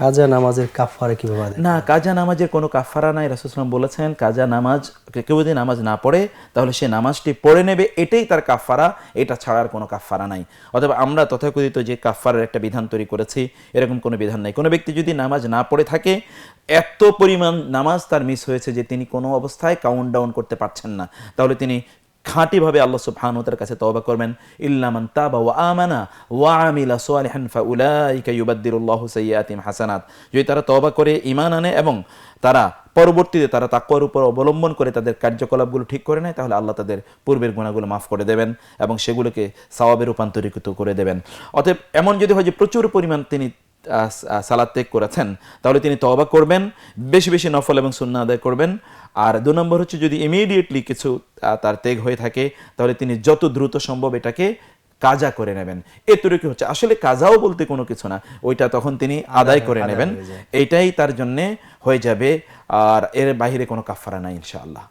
কাজা নামাজের কাফারে কীভাবে না, কাজা নামাজের কোনো কাফারা নাই রাসুসলাম বলেছেন, কাজা নামাজ কেউ যদি নামাজ না পড়ে, তাহলে সে নামাজটি পড়ে নেবে, এটাই তার কাফারা এটা ছাড়ার কোনো কাফারা নাই। অথবা আমরা তথাকথিত যে কাফারের একটা বিধান তৈরি করেছি, এরকম কোনো বিধান নাই। কোনো ব্যক্তি যদি নামাজ না পড়ে থাকে, এত পরিমাণ নামাজ তার মিস হয়েছে যে তিনি কোনো অবস্থায় কাউন্ট ডাউন করতে পারছেন না। তাহলে তিনি খাঁটিভাবে আল্লাহ সুবহানুতার কাছে তওবা করবেন। ইল্লামান তাবা ওয়া আমানা ওয়া আমিলা সালিহান ফাউলাইকা ইউবাদদিরুল্লাহু সাইয়্যাতিহিম হাসানাত। যদি তারা তওবা করে, ঈমান আনে এবং তারা পরবর্তীতে তারা তাকওয়ার উপর অবলম্বন করে তাদের কার্যকলাপগুলো ঠিক করে নেয়, তাহলে আল্লাহ তাদের পূর্বের গুণাগুলো মাফ করে দেবেন এবং সেগুলোকে সওয়াবে রূপান্তরিত করে দেবেন। অতএব এমন যদি হয় যে প্রচুর পরিমাণ তিনি সালাদ ত্যাগ করেছেন তাহলে তিনি তওবা করবেন বেশি বেশি নফল এবং সুন্না আদায় করবেন। আর দু নম্বর হচ্ছে যদি ইমিডিয়েটলি কিছু তার ত্যাগ হয়ে থাকে তাহলে তিনি যত দ্রুত সম্ভব এটাকে কাজা করে নেবেন। এতটুকু হচ্ছে আসলে কাজাও বলতে কোনো কিছু না ওইটা তখন তিনি আদায় করে নেবেন। এইটাই তার জন্যে হয়ে যাবে আর এর বাহিরে কোনো কাফারা নাই ইনশাআল্লাহ।